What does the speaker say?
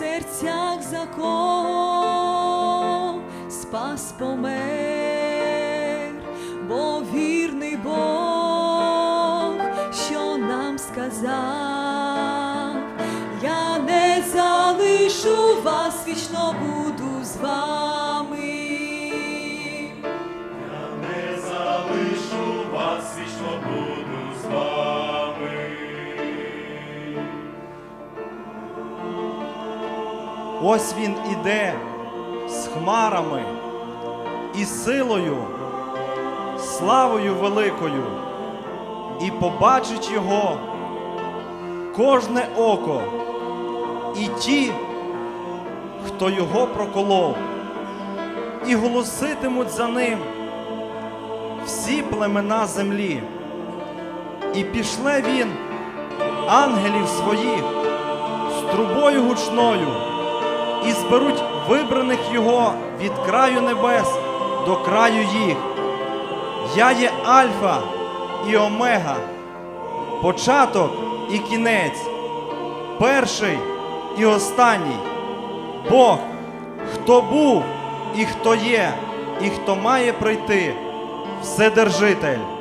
за закон спас помер, бо вірний Бог, що нам сказав, я не залишу вас, вічно буду з вами. Ось він іде з хмарами і силою, славою великою, і побачить його кожне око, і ті, хто його проколов, і голоситимуть за ним всі племена землі. І пішле він ангелів своїх з трубою гучною і зберуть вибраних його від краю небес до краю їх. Я є Альфа і Омега, початок і кінець, перший і останній. Бог, хто був і хто є, і хто має прийти, Вседержитель.